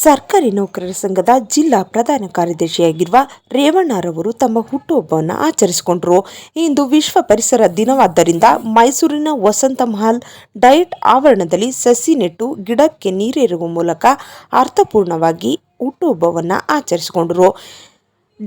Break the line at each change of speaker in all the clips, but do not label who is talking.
ಸರ್ಕಾರಿ ನೌಕರರ ಸಂಘದ ಜಿಲ್ಲಾ ಪ್ರಧಾನ ಕಾರ್ಯದರ್ಶಿಯಾಗಿರುವ ರೇವಣ್ಣರವರು ತಮ್ಮ ಹುಟ್ಟುಹಬ್ಬವನ್ನು ಆಚರಿಸಿಕೊಂಡರು. ಇಂದು ವಿಶ್ವ ಪರಿಸರ ದಿನವಾದ್ದರಿಂದ ಮೈಸೂರಿನ ವಸಂತ ಮಹಲ್ ಡಯಟ್ ಆವರಣದಲ್ಲಿ ಸಸಿ ನೆಟ್ಟು ಗಿಡಕ್ಕೆ ನೀರೇರುವ ಮೂಲಕ ಅರ್ಥಪೂರ್ಣವಾಗಿ ಹುಟ್ಟುಹಬ್ಬವನ್ನು ಆಚರಿಸಿಕೊಂಡರು.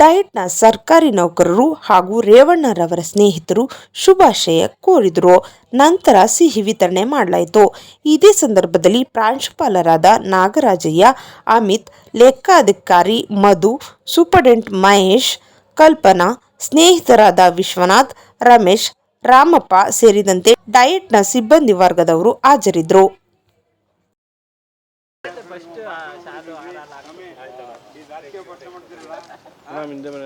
ಡಯಟ್ನ ಸರ್ಕಾರಿ ನೌಕರರು ಹಾಗೂ ರೇವಣ್ಣರವರ ಸ್ನೇಹಿತರು ಶುಭಾಶಯ ಕೋರಿದರು. ನಂತರ ಸಿಹಿ ವಿತರಣೆ ಮಾಡಲಾಯಿತು. ಇದೇ ಸಂದರ್ಭದಲ್ಲಿ ಪ್ರಾಂಶುಪಾಲರಾದ ನಾಗರಾಜಯ್ಯ, ಅಮಿತ್, ಲೆಕ್ಕಾಧಿಕಾರಿ ಮಧು, ಸೂಪರ್ಡೆಂಟ್ ಮಹೇಶ್, ಕಲ್ಪನಾ, ಸ್ನೇಹಿತರಾದ ವಿಶ್ವನಾಥ್, ರಮೇಶ್, ರಾಮಪ್ಪ ಸೇರಿದಂತೆ ಡಯಟ್ನ ಸಿಬ್ಬಂದಿ ವರ್ಗದವರು ಹಾಜರಿದ್ದರು.
ಮ್ಯಾಮ್ ಹಿಂದೆ ಬರ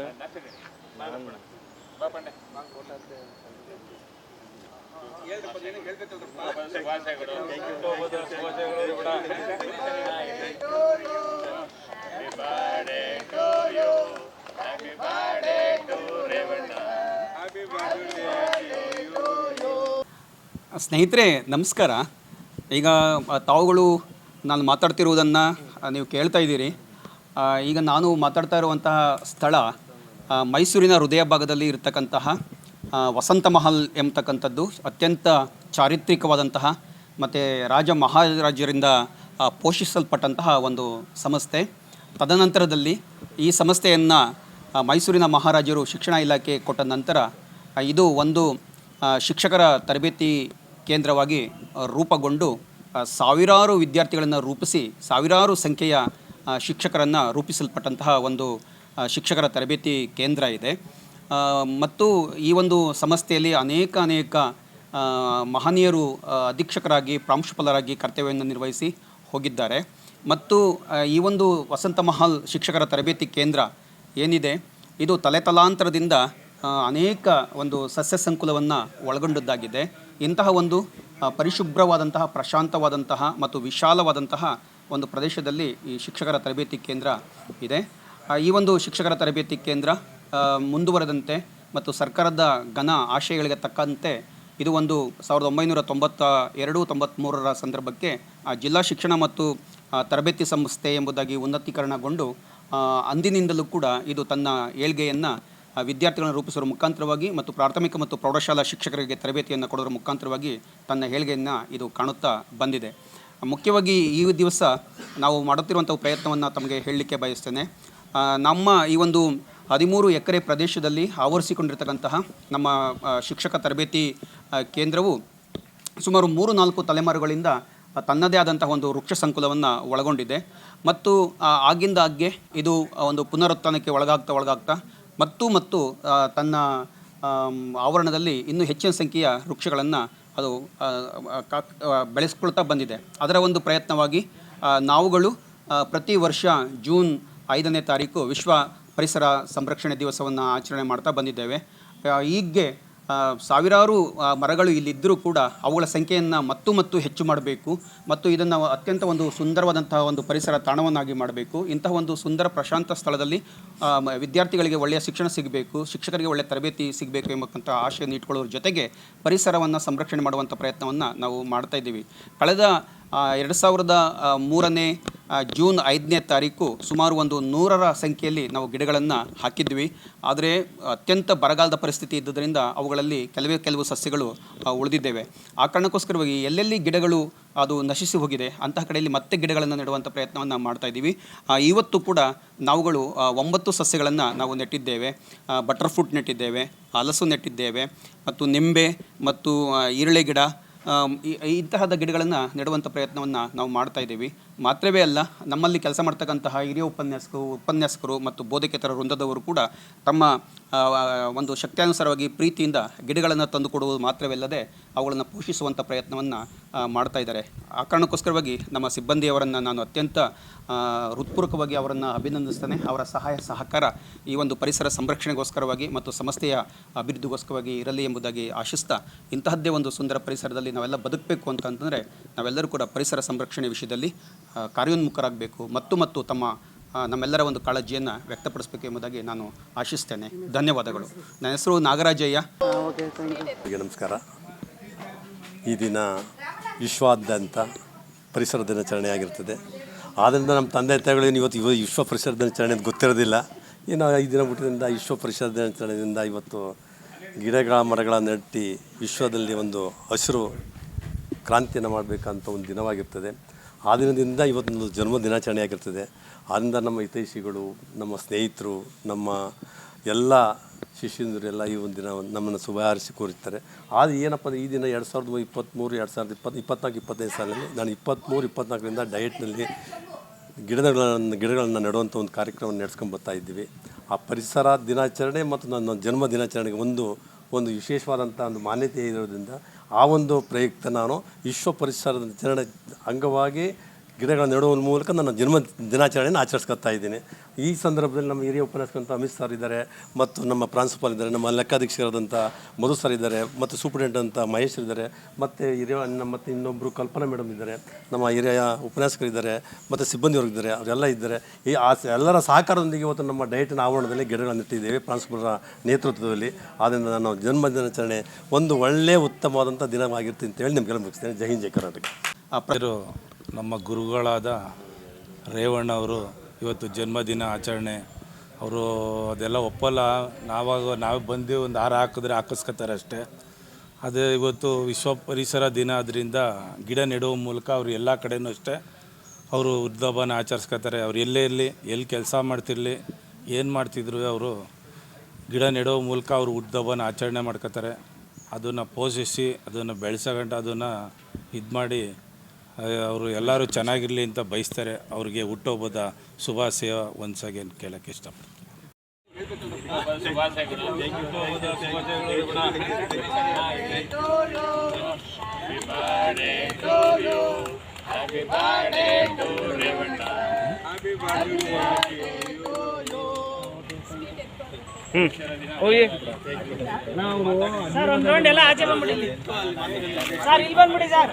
ಸ್ನೇಹಿತರೆ ನಮಸ್ಕಾರ. ಈಗ ತಾವುಗಳು ನಾನು ಮಾತಾಡ್ತಿರುವುದನ್ನು ನೀವು ಕೇಳ್ತಾ ಇದ್ದೀರಿ. ಈಗ ನಾನು ಮಾತಾಡ್ತಾ ಇರುವಂತಹ ಸ್ಥಳ ಮೈಸೂರಿನ ಹೃದಯ ಭಾಗದಲ್ಲಿ ಇರತಕ್ಕಂತಹ ವಸಂತ ಮಹಲ್ ಎಂಬತಕ್ಕಂಥದ್ದು, ಅತ್ಯಂತ ಚಾರಿತ್ರಿಕವಾದಂತಹ ಮತ್ತು ರಾಜ ಮಹಾರಾಜರಿಂದ ಪೋಷಿಸಲ್ಪಟ್ಟಂತಹ ಒಂದು ಸಂಸ್ಥೆ. ತದನಂತರದಲ್ಲಿ ಈ ಸಂಸ್ಥೆಯನ್ನು ಮೈಸೂರಿನ ಮಹಾರಾಜರು ಶಿಕ್ಷಣ ಇಲಾಖೆ ಕೊಟ್ಟ ನಂತರ ಇದು ಒಂದು ಶಿಕ್ಷಕರ ತರಬೇತಿ ಕೇಂದ್ರವಾಗಿ ರೂಪುಗೊಂಡು ಸಾವಿರಾರು ವಿದ್ಯಾರ್ಥಿಗಳನ್ನು ರೂಪಿಸಿ ಸಾವಿರಾರು ಸಂಖ್ಯೆಯ ಶಿಕ್ಷಕರನ್ನು ರೂಪಿಸಲ್ಪಟ್ಟಂತಹ ಒಂದು ಶಿಕ್ಷಕರ ತರಬೇತಿ ಕೇಂದ್ರ ಇದೆ. ಮತ್ತು ಈ ಒಂದು ಸಂಸ್ಥೆಯಲ್ಲಿ ಅನೇಕ ಅನೇಕ ಮಹನೀಯರು ಅಧೀಕ್ಷಕರಾಗಿ, ಪ್ರಾಂಶುಪಾಲರಾಗಿ ಕರ್ತವ್ಯವನ್ನು ನಿರ್ವಹಿಸಿ ಹೋಗಿದ್ದಾರೆ. ಮತ್ತು ಈ ಒಂದು ವಸಂತ ಮಹಲ್ ಶಿಕ್ಷಕರ ತರಬೇತಿ ಕೇಂದ್ರ ಏನಿದೆ, ಇದು ತಲೆತಲಾಂತರದಿಂದ ಅನೇಕ ಒಂದು ಸಸ್ಯ ಸಂಕುಲವನ್ನು ಒಳಗೊಂಡದ್ದಾಗಿದೆ. ಇಂತಹ ಒಂದು ಪರಿಶುಭ್ರವಾದಂತಹ, ಪ್ರಶಾಂತವಾದಂತಹ ಮತ್ತು ವಿಶಾಲವಾದಂತಹ ಒಂದು ಪ್ರದೇಶದಲ್ಲಿ ಈ ಶಿಕ್ಷಕರ ತರಬೇತಿ ಕೇಂದ್ರ ಇದೆ. ಈ ಒಂದು ಶಿಕ್ಷಕರ ತರಬೇತಿ ಕೇಂದ್ರ ಮುಂದುವರೆದಂತೆ ಮತ್ತು ಸರ್ಕಾರದ ಘನ ಆಶಯಗಳಿಗೆ ತಕ್ಕಂತೆ ಇದು ಒಂದು ಸಾವಿರದ ಒಂಬೈನೂರ ತೊಂಬತ್ತ ಎರಡು ತೊಂಬತ್ತ್ಮೂರರ ಸಂದರ್ಭಕ್ಕೆ ಜಿಲ್ಲಾ ಶಿಕ್ಷಣ ಮತ್ತು ತರಬೇತಿ ಸಂಸ್ಥೆ ಎಂಬುದಾಗಿ ಉನ್ನತೀಕರಣಗೊಂಡು ಅಂದಿನಿಂದಲೂ ಕೂಡ ಇದು ತನ್ನ ಏಳ್ಗೆಯನ್ನು ವಿದ್ಯಾರ್ಥಿಗಳನ್ನು ರೂಪಿಸುವ ಮುಖಾಂತರವಾಗಿ ಮತ್ತು ಪ್ರಾಥಮಿಕ ಮತ್ತು ಪ್ರೌಢಶಾಲಾ ಶಿಕ್ಷಕರಿಗೆ ತರಬೇತಿಯನ್ನು ಕೊಡೋದ್ರ ಮುಖಾಂತರವಾಗಿ ತನ್ನ ಏಳ್ಗೆಯನ್ನು ಇದು ಕಾಣುತ್ತಾ ಬಂದಿದೆ. ಮುಖ್ಯವಾಗಿ ಈ ದಿವಸ ನಾವು ಮಾಡುತ್ತಿರುವಂಥ ಪ್ರಯತ್ನವನ್ನು ತಮಗೆ ಹೇಳಲಿಕ್ಕೆ ಬಯಸ್ತೇನೆ. ನಮ್ಮ ಈ ಒಂದು ಹದಿಮೂರು ಎಕರೆ ಪ್ರದೇಶದಲ್ಲಿ ಆವರಿಸಿಕೊಂಡಿರ್ತಕ್ಕಂತಹ ನಮ್ಮ ಶಿಕ್ಷಕ ತರಬೇತಿ ಕೇಂದ್ರವು ಸುಮಾರು ಮೂರು ನಾಲ್ಕು ತಲೆಮಾರುಗಳಿಂದ ತನ್ನದೇ ಆದಂತಹ ಒಂದು ವೃಕ್ಷ ಸಂಕುಲವನ್ನು ಒಳಗೊಂಡಿದೆ. ಮತ್ತು ಆಗಿಂದ ಆಗಿಂದಾಗ್ಗೆ ಇದು ಒಂದು ಪುನರುತ್ಥಾನಕ್ಕೆ ಒಳಗಾಗ್ತಾ ಒಳಗಾಗ್ತಾ ಮತ್ತು ಮತ್ತು ತನ್ನ ಆವರಣದಲ್ಲಿ ಇನ್ನೂ ಹೆಚ್ಚಿನ ಸಂಖ್ಯೆಯ ವೃಕ್ಷಗಳನ್ನು ಅದು ಬೆಳೆಸ್ಕೊಳ್ತಾ ಬಂದಿದೆ. ಅದರ ಒಂದು ಪ್ರಯತ್ನವಾಗಿ ನಾವುಗಳು ಪ್ರತಿ ವರ್ಷ ಜೂನ್ ಐದನೇ ತಾರೀಕು ವಿಶ್ವ ಪರಿಸರ ಸಂರಕ್ಷಣೆ ದಿವಸವನ್ನು ಆಚರಣೆ ಮಾಡ್ತಾ ಬಂದಿದ್ದೇವೆ. ಈಗ್ಗೆ ಸಾವಿರಾರು ಮರಗಳು ಇಲ್ಲಿದ್ದರೂ ಕೂಡ ಅವುಗಳ ಸಂಖ್ಯೆಯನ್ನು ಮತ್ತು ಮತ್ತು ಹೆಚ್ಚು ಮಾಡಬೇಕು ಮತ್ತು ಇದನ್ನು ಅತ್ಯಂತ ಒಂದು ಸುಂದರವಾದಂತಹ ಒಂದು ಪರಿಸರ ತಾಣವನ್ನಾಗಿ ಮಾಡಬೇಕು. ಇಂತಹ ಒಂದು ಸುಂದರ ಪ್ರಶಾಂತ ಸ್ಥಳದಲ್ಲಿ ವಿದ್ಯಾರ್ಥಿಗಳಿಗೆ ಒಳ್ಳೆಯ ಶಿಕ್ಷಣ ಸಿಗಬೇಕು, ಶಿಕ್ಷಕರಿಗೆ ಒಳ್ಳೆಯ ತರಬೇತಿ ಸಿಗಬೇಕು ಎಂಬಕ್ಕಂಥ ಆಶೆಯನ್ನು ಇಟ್ಕೊಳ್ಳೋದ್ರ ಜೊತೆಗೆ ಪರಿಸರವನ್ನು ಸಂರಕ್ಷಣೆ ಮಾಡುವಂಥ ಪ್ರಯತ್ನವನ್ನು ನಾವು ಮಾಡ್ತಾ ಇದ್ದೀವಿ. ಕಳೆದ ಎರಡು ಸಾವಿರದ ಮೂರನೇ ಜೂನ್ ಐದನೇ ತಾರೀಕು ಸುಮಾರು ಒಂದು ನೂರರ ಸಂಖ್ಯೆಯಲ್ಲಿ ನಾವು ಗಿಡಗಳನ್ನು ಹಾಕಿದ್ವಿ. ಆದರೆ ಅತ್ಯಂತ ಬರಗಾಲದ ಪರಿಸ್ಥಿತಿ ಇದ್ದುದರಿಂದ ಅವುಗಳಲ್ಲಿ ಕೆಲವೇ ಕೆಲವು ಸಸ್ಯಗಳು ಉಳಿದಿದ್ದೇವೆ. ಆ ಕಾರಣಕ್ಕೋಸ್ಕರವಾಗಿ ಎಲ್ಲೆಲ್ಲಿ ಗಿಡಗಳು ಅದು ನಶಿಸಿ ಹೋಗಿದೆ, ಅಂತಹ ಕಡೆಯಲ್ಲಿ ಮತ್ತೆ ಗಿಡಗಳನ್ನು ನೆಡುವಂಥ ಪ್ರಯತ್ನವನ್ನು ಮಾಡ್ತಾ ಇದ್ದೀವಿ. ಇವತ್ತು ಕೂಡ ನಾವುಗಳು ಒಂಬತ್ತು ಸಸ್ಯಗಳನ್ನು ನಾವು ನೆಟ್ಟಿದ್ದೇವೆ. ಬಟರ್ಫ್ರೂಟ್ ನೆಟ್ಟಿದ್ದೇವೆ, ಹಲಸು ನೆಟ್ಟಿದ್ದೇವೆ, ಮತ್ತು ನಿಂಬೆ, ಮತ್ತು ಈರುಳ್ಳಿ ಈರಳೆ ಗಿಡ ಇಂತಹದ ಗಿಡಗಳನ್ನು ನೆಡುವಂಥ ಪ್ರಯತ್ನವನ್ನು ನಾವು ಮಾಡ್ತಾ ಇದ್ದೀವಿ. ಮಾತ್ರವೇ ಅಲ್ಲ, ನಮ್ಮಲ್ಲಿ ಕೆಲಸ ಮಾಡ್ತಕ್ಕಂತಹ ಹಿರಿಯ ಉಪನ್ಯಾಸಕರು ಉಪನ್ಯಾಸಕರು ಮತ್ತು ಬೋಧಕೇತರ ವೃಂದದವರು ಕೂಡ ತಮ್ಮ ಒಂದು ಶಕ್ತಿಯಾನುಸಾರವಾಗಿ ಪ್ರೀತಿಯಿಂದ ಗಿಡಗಳನ್ನು ತಂದು ಕೊಡುವುದು ಮಾತ್ರವಲ್ಲದೆ ಅವುಗಳನ್ನು ಪೋಷಿಸುವಂಥ ಪ್ರಯತ್ನವನ್ನು ಮಾಡ್ತಾ ಇದ್ದಾರೆ. ಆ ಕಾರಣಕ್ಕೋಸ್ಕರವಾಗಿ ನಮ್ಮ ಸಿಬ್ಬಂದಿಯವರನ್ನು ನಾನು ಅತ್ಯಂತ ಹೃತ್ಪೂರ್ವಕವಾಗಿ ಅವರನ್ನು ಅಭಿನಂದಿಸ್ತೇನೆ. ಅವರ ಸಹಾಯ, ಸಹಕಾರ ಈ ಒಂದು ಪರಿಸರ ಸಂರಕ್ಷಣೆಗೋಸ್ಕರವಾಗಿ ಮತ್ತು ಸಂಸ್ಥೆಯ ಅಭಿವೃದ್ಧಿಗೋಸ್ಕರವಾಗಿ ಇರಲಿ ಎಂಬುದಾಗಿ ಆಶಿಸ್ತಾ ಇಂತಹದ್ದೇ ಒಂದು ಸುಂದರ ಪರಿಸರದಲ್ಲಿ ನಾವೆಲ್ಲ ಬದುಕಬೇಕು ಅಂತಂತಂದರೆ ನಾವೆಲ್ಲರೂ ಕೂಡ ಪರಿಸರ ಸಂರಕ್ಷಣೆ ವಿಷಯದಲ್ಲಿ ಕಾರ್ಯೋನ್ಮುಖರಾಗಬೇಕು. ಮತ್ತು ಮತ್ತು ತಮ್ಮ ನಮ್ಮೆಲ್ಲರ ಒಂದು ಕಾಳಜಿಯನ್ನು ವ್ಯಕ್ತಪಡಿಸಬೇಕು ಎಂಬುದಾಗಿ ನಾನು ಆಶಿಸ್ತೇನೆ. ಧನ್ಯವಾದಗಳು. ನನ್ನ ಹೆಸರು ನಾಗರಾಜಯ್ಯ.
ನಮಸ್ಕಾರ. ಈ ದಿನ ವಿಶ್ವಾದ್ಯಂತ ಪರಿಸರ ದಿನಾಚರಣೆ ಆಗಿರ್ತದೆ. ಆದ್ದರಿಂದ ನಮ್ಮ ತಂದೆ ತಾಯಿಗಳಿಗೆ ಇವತ್ತು ಇವ ವಿಶ್ವ ಪರಿಸರ ದಿನಾಚರಣೆ ಅಂತ ಗೊತ್ತಿರೋದಿಲ್ಲ. ಏನು ಐದು ದಿನ ಬಿಟ್ಟಿದ್ದರಿಂದ ವಿಶ್ವ ಪರಿಸರ ದಿನಾಚರಣೆಯಿಂದ ಇವತ್ತು ಗಿಡಗಳ ಮರಗಳ ನೆಟ್ಟಿ ವಿಶ್ವದಲ್ಲಿ ಒಂದು ಹಸಿರು ಕ್ರಾಂತಿಯನ್ನು ಮಾಡಬೇಕಂತ ಒಂದು ದಿನವಾಗಿರ್ತದೆ. ಆ ದಿನದಿಂದ ಇವತ್ತೊಂದು ಜನ್ಮ ದಿನಾಚರಣೆ ಆಗಿರ್ತದೆ. ಆದ್ದರಿಂದ ನಮ್ಮ ಹಿತೈಷಿಗಳು, ನಮ್ಮ ಸ್ನೇಹಿತರು, ನಮ್ಮ ಎಲ್ಲ ಶಿಷ್ಯಂದರೆಲ್ಲ ಈ ಒಂದು ದಿನ ನಮ್ಮನ್ನು ಶುಭ ಹಾರಿಸಿ ಕೋರುತ್ತಾರೆ ಆದರೆ ಏನಪ್ಪ ಅಂದರೆ ಈ ದಿನ ಎರಡು ಸಾವಿರದ ಇಪ್ಪತ್ತ್ಮೂರು ಎರಡು ಸಾವಿರದ ಇಪ್ಪತ್ತು ಇಪ್ಪತ್ನಾಲ್ಕು, ಇಪ್ಪತ್ತೈದು ಸಾಲಲ್ಲಿ ನಾನು ಇಪ್ಪತ್ತ್ಮೂರು ಇಪ್ಪತ್ನಾಲ್ಕರಿಂದ ಡಯಟ್ನಲ್ಲಿ ಗಿಡಗಳನ್ನು ಗಿಡಗಳನ್ನು ನೆಡುವಂಥ ಒಂದು ಕಾರ್ಯಕ್ರಮವನ್ನು ನಡೆಸ್ಕೊಂಡು ಬರ್ತಾ ಇದ್ದೀವಿ. ಆ ಪರಿಸರ ದಿನಾಚರಣೆ ಮತ್ತು ನನ್ನ ಜನ್ಮ ದಿನಾಚರಣೆಗೆ ಒಂದು ಒಂದು ವಿಶೇಷವಾದಂಥ ಒಂದು ಮಾನ್ಯತೆ ಇರೋದ್ರಿಂದ ಆ ಒಂದು ಪ್ರಯುಕ್ತ ನಾನು ವಿಶ್ವ ಪರಿಸರದ ದಿನಾಚರಣೆ ಅಂಗವಾಗಿ ಗಿಡಗಳನ್ನು ನೆಡುವ ಮೂಲಕ ನನ್ನ ಜನ್ಮ ದಿನಾಚರಣೆಯನ್ನು ಆಚರಿಸ್ಕೊತಾ ಇದ್ದೀನಿ. ಈ ಸಂದರ್ಭದಲ್ಲಿ ನಮ್ಮ ಹಿರಿಯ ಉಪನ್ಯಾಸಕಂತ ಅಮಿತ್ ಸರ್ ಇದ್ದಾರೆ, ಮತ್ತು ನಮ್ಮ ಪ್ರಾಂಶುಪಾಲ್ ಇದ್ದಾರೆ, ನಮ್ಮ ಲೆಕ್ಕಾಧೀಕ್ಷರಾದಂಥ ಮಧು ಸರ್ ಇದ್ದಾರೆ, ಮತ್ತು ಸೂಪರಿಂಟೆಂಟ್ ಅಂತ ಮಹೇಶ್ ಇದ್ದಾರೆ, ಮತ್ತು ಹಿರಿಯ ನಮ್ಮ ಮತ್ತು ಇನ್ನೊಬ್ಬರು ಕಲ್ಪನಾ ಮೇಡಮ್ ಇದ್ದಾರೆ, ನಮ್ಮ ಹಿರಿಯ ಉಪನ್ಯಾಸಕರಿದ್ದಾರೆ ಮತ್ತು ಸಿಬ್ಬಂದಿಯವರು ಇದ್ದಾರೆ, ಅವರೆಲ್ಲ ಇದ್ದಾರೆ. ಈ ಆ ಎಲ್ಲರ ಸಹಕಾರದೊಂದಿಗೆ ಇವತ್ತು ನಮ್ಮ ಡಯಟಿನ ಆವರಣದಲ್ಲಿ ಗಿಡಗಳನ್ನು ನೆಟ್ಟಿದ್ದೇವೆ ಪ್ರಾಂಶುಪಾಲರ ನೇತೃತ್ವದಲ್ಲಿ. ಆದ್ದರಿಂದ ನಾನು ಜನ್ಮ ದಿನಾಚರಣೆ ಒಂದು ಒಳ್ಳೆಯ ಉತ್ತಮವಾದಂಥ ದಿನವಾಗಿರ್ತೀನಿ ಅಂತೇಳಿ ಹೇಳಿ ಮುಗಿಸ್ತೇನೆ. ಜೈ ಹಿಂದ್, ಜೈ ಕರ್ನಾಟಕ.
ನಮ್ಮ ಗುರುಗಳಾದ ರೇವಣ್ಣ ಅವರು ಇವತ್ತು ಜನ್ಮದಿನ ಆಚರಣೆ. ಅವರು ಅದೆಲ್ಲ ಒಪ್ಪಲ್ಲ. ನಾವಾಗ, ನಾವು ಬಂದು ಒಂದು ಹಾರ ಹಾಕಿದ್ರೆ ಹಾಕಿಸ್ಕೊತಾರೆ ಅಷ್ಟೇ. ಅದೇ ಇವತ್ತು ವಿಶ್ವ ಪರಿಸರ ದಿನ ಆದ್ದರಿಂದ ಗಿಡ ನೆಡುವ ಮೂಲಕ ಅವರು ಎಲ್ಲ ಕಡೆಯೂ ಅಷ್ಟೇ ಅವರು ಹುಟ್ಟುಹಬ್ಬನ ಆಚರಿಸ್ಕೊತಾರೆ. ಅವ್ರು ಎಲ್ಲೇ ಇರಲಿ, ಎಲ್ಲಿ ಕೆಲಸ ಮಾಡ್ತಿರಲಿ, ಏನು ಮಾಡ್ತಿದ್ರು ಅವರು ಗಿಡ ನೆಡೋ ಮೂಲಕ ಅವರು ಹುಟ್ಟುಹಬ್ಬನ ಆಚರಣೆ ಮಾಡ್ಕೋತಾರೆ. ಅದನ್ನು ಪೋಷಿಸಿ, ಅದನ್ನು ಬೆಳೆಸಗಂಟ ಅದನ್ನು ಇದು ಮಾಡಿ ಅವರು ಎಲ್ಲರೂ ಚೆನ್ನಾಗಿರಲಿ ಅಂತ ಬಯಸ್ತಾರೆ. ಅವ್ರಿಗೆ ಹುಟ್ಟೋಬದ ಶುಭಾಶಯ ಒಂದು ಅಗೇನ್ ಕೇಳೋಕ್ಕೆ ಇಷ್ಟಪಡ್ತೀನಿ.
ಸರ್, ಒಂದು ರೌಂಡ್ ಎಲ್ಲ ಆಚೆ ಬಂದ್ಬಿಡಿ ಸರ್, ಇಲ್ಲಿ ಬಂದ್ಬಿಡಿ, sir.